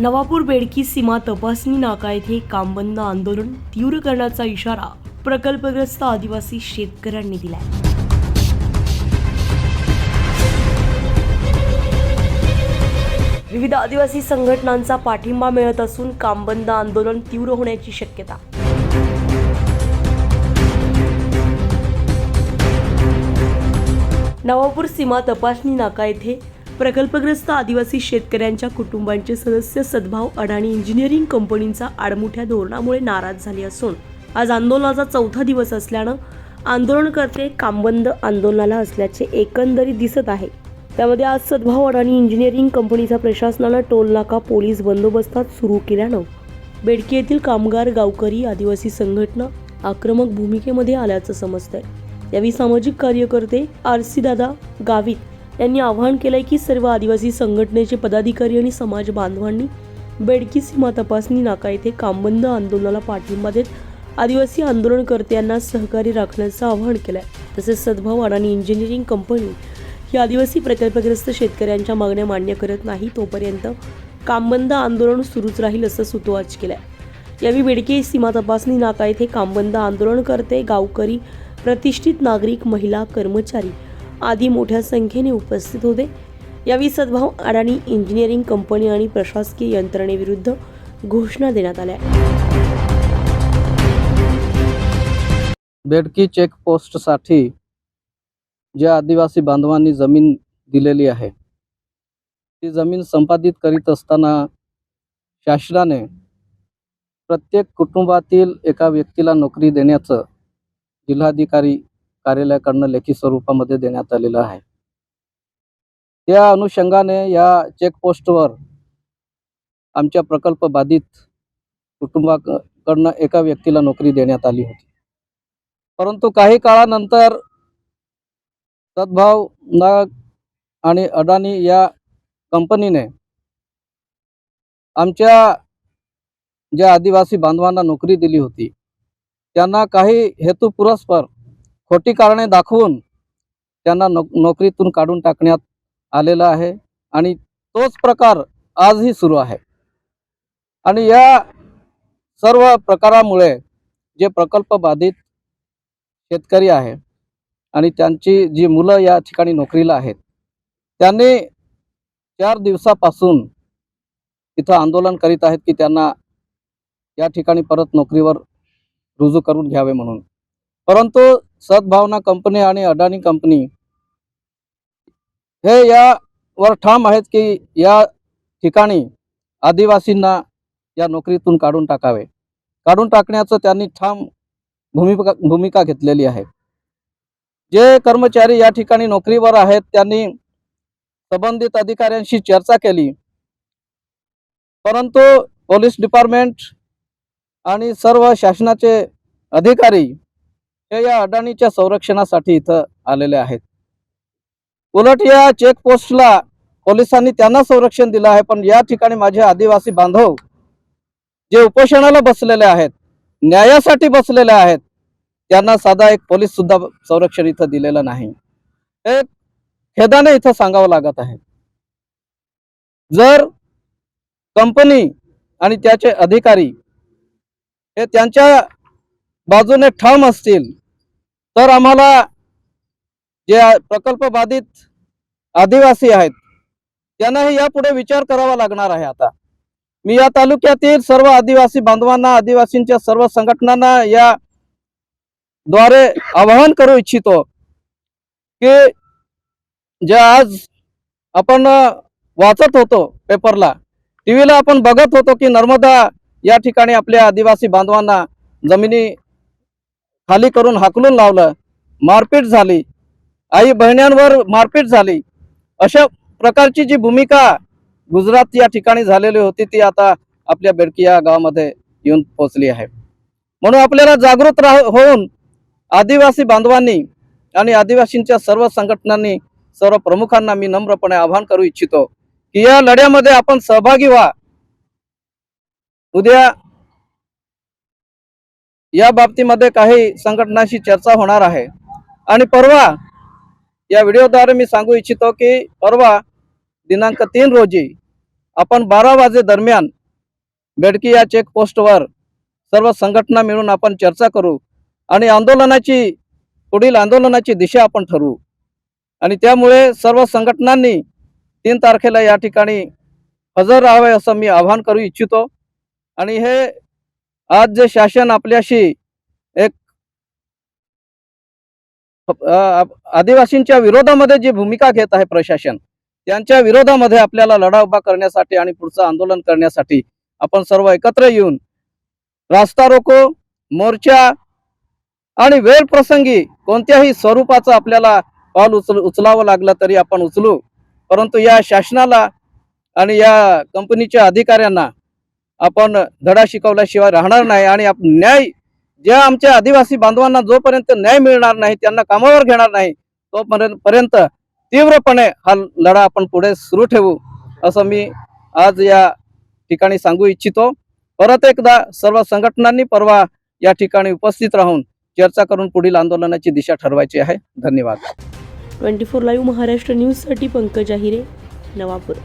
नवापूर बेडकी सीमा तपासणी नाका येथे कामबंद आंदोलन तीव्र करण्याचा इशारा प्रकल्पग्रस्त आदिवासी शेतकऱ्यांनी दिलाय. विविध आदिवासी संघटनांचा पाठिंबा मिळत असून कामबंद आंदोलन तीव्र होण्याची शक्यता. नवापूर सीमा तपासणी नाका येथे प्रकल्पग्रस्त आदिवासी शेतकऱ्यांच्या कुटुंबांचे सदस्य सद्भाव अडाणी इंजिनिअरिंग कंपनीचा आडमुठ्या धोरणामुळे नाराज झाले असून आज आंदोलनाचा चौथा दिवस असल्यानं आंदोलनकर्ते कामबंद आंदोलनाला असल्याचे एकंदरीत दिसत आहे. त्यामध्ये आज सद्भाव अडाणी इंजिनिअरिंग कंपनीचा प्रशासनानं टोल नाका पोलीस बंदोबस्तात सुरू केल्यानं बेडकी येथील कामगार गावकरी आदिवासी संघटना आक्रमक भूमिकेमध्ये आल्याचं समजतंय. यावेळी सामाजिक कार्यकर्ते आर सी दादा गावित यांनी आवाहन केलंय की सर्व आदिवासी संघटनेचे पदाधिकारी आणि समाज बांधवांनी बेडकी सीमा तपासणी नाका येथे कामबंद आंदोलनाला पाठिंबा देत आदिवासी आंदोलनकर्त्यांना सहकारी राखण्याचं आवाहन केलंय. तसेच सद्भाव अडाणी इंजिनिअरिंग कंपनी ही आदिवासी प्रकल्पग्रस्त शेतकऱ्यांच्या मागण्या मान्य करत नाही तोपर्यंत कामबंद आंदोलन सुरूच राहील असं सुतोवाच केलंय. यावेळी बेडके सीमा तपासणी नाका येथे कामबंद आंदोलनकर्ते गावकरी प्रतिष्ठित नागरिक महिला कर्मचारी आदी मोठ्या संख्येने उपस्थित होते. यावेळी सद्भाव अडाणी इंजिनिअरिंग कंपनी आणि प्रशासकीय यंत्रणेविरुद्ध घोषणा देण्यात आल्या. बेडकी चेकपोस्टसाठी ज्या आदिवासी बांधवांनी जमीन दिलेली आहे ती जमीन संपादित करीत असताना शासनाने प्रत्येक कुटुंबातील एका व्यक्तीला नोकरी देण्याचं जिल्हाधिकारी कार्यालयाकडनं लेखी स्वरूपामध्ये देण्यात आलेलं आहे. त्या अनुषंगाने या चेकपोस्टवर आमच्या प्रकल्प बाधित कुटुंबाकडनं एका व्यक्तीला नोकरी देण्यात आली होती. परंतु काही काळानंतर सद्भाव नाग आणि अडाणी या कंपनीने आमच्या ज्या आदिवासी बांधवांना नोकरी दिली होती त्यांना काही हेतुपुरस्पर खोटी कारणे दाखवून त्यांना नो नोकरीतून काढून टाकण्यात आलेला आहे आणि तोच प्रकार आजही सुरू आहे. आणि या सर्व प्रकारामुळे जे प्रकल्प बाधित शेतकरी आहे आणि त्यांची जी मुलं या ठिकाणी नोकरीला आहेत त्यांनी चार दिवसापासून इथं आंदोलन करीत आहेत की त्यांना या ठिकाणी परत नोकरीवर रुजू करून घ्यावे म्हणून. परंतु सद्भावना कंपनी आणि अडाणी कंपनी हे यावर ठाम आहेत की या ठिकाणी आदिवासींना या नोकरीतून काढून टाकावे. काढून टाकण्याचं त्यांनी ठाम भूमिका भूमिका घेतलेली आहे. जे कर्मचारी या ठिकाणी नोकरीवर आहेत त्यांनी संबंधित अधिकाऱ्यांशी चर्चा केली. परंतु पोलीस डिपार्टमेंट आणि सर्व शासनाचे अधिकारी हे या अडाणीच्या संरक्षणासाठी इथं आलेले आहेत. उलट या चेकपोस्टला पोलिसांनी त्यांना संरक्षण दिलं आहे पण या ठिकाणी माझे आदिवासी बांधव जे उपोषणाला बसलेले आहेत न्यायासाठी बसलेले आहेत त्यांना साधा एक पोलीस सुद्धा संरक्षण इथं दिलेलं नाही. हे खेदाने इथं सांगावं लागत आहे. जर कंपनी आणि त्याचे अधिकारी हे त्यांच्या बाजूने ठाम असतील तर आम्हाला जे प्रकल्प बाधित आदिवासी आहेत त्यांनाही यापुढे विचार करावा लागणार आहे आता. मी या तालुक्यातील सर्व आदिवासी बांधवांना आदिवासींच्या सर्व संघटनांना या द्वारे आवाहन करू इच्छितो की जे आज आपण वाचत होतो पेपरला टी व्हीला आपण बघत होतो की नर्मदा या ठिकाणी आपल्या आदिवासी बांधवांना जमिनी खाली करून हाकलून लावलं. मारपीट झाली. आई बहिण्यांवर मारपीट झाली. अशा प्रकारची जी भूमिका गुजरात या ठिकाणी झालेली होती ती आता आपल्या बेडकिया गावामध्ये येऊन पोहोचली आहे. म्हणून आपल्याला जागृत राह होऊन आदिवासी बांधवांनी आणि आदिवासींच्या सर्व संघटनांनी सर्व प्रमुखांना मी नम्रपणे आवाहन करू इच्छितो की या लढ्यामध्ये आपण सहभागी व्हा. उद्या या बाबतीमध्ये काही संघटनांशी चर्चा होणार आहे. आणि परवा या व्हिडिओद्वारे मी सांगू इच्छितो की परवा दिनांक तीन रोजी आपण बारा वाजे दरम्यान बेडकी या चेकपोस्टवर सर्व संघटना मिळून आपण चर्चा करू आणि आंदोलनाची पुढील आंदोलनाची दिशा आपण ठरवू. आणि त्यामुळे सर्व संघटनांनी तीन तारखेला या ठिकाणी हजर राहावे असं मी आवाहन करू इच्छितो. आणि हे आज जे शासन आपल्याशी एक आदिवासींच्या विरोधामध्ये जी भूमिका घेत आहे प्रशासन त्यांच्या विरोधामध्ये आपल्याला लढा उभा करण्यासाठी आणि पुढचं आंदोलन करण्यासाठी आपण सर्व एकत्र येऊन रास्ता रोको मोर्चा आणि वेळ प्रसंगी कोणत्याही स्वरूपाचं आपल्याला पाऊल उचल उचलावं लागलं तरी आपण उचलू. परंतु या शासनाला आणि या कंपनीच्या अधिकाऱ्यांना आपण धडा शिकवल्याशिवाय राहणार नाही आणि आप- न्याय ज्या आमच्या आदिवासी बांधवांना जोपर्यंत न्याय मिळणार नाही त्यांना कामावर घेणार नाही तोपर्यंत पर्यंत तीव्रपणे हा लढा आपण पुढे सुरू ठेवू असं मी आज या ठिकाणी सांगू इच्छितो. परत एकदा सर्व संघटनांनी परवा या ठिकाणी उपस्थित राहून चर्चा करून पुढील आंदोलनाची दिशा ठरवायची आहे. धन्यवाद. ट्वेंटी फोर लाईव्ह महाराष्ट्र न्यूजसाठी पंकज आहिरे नवापूर.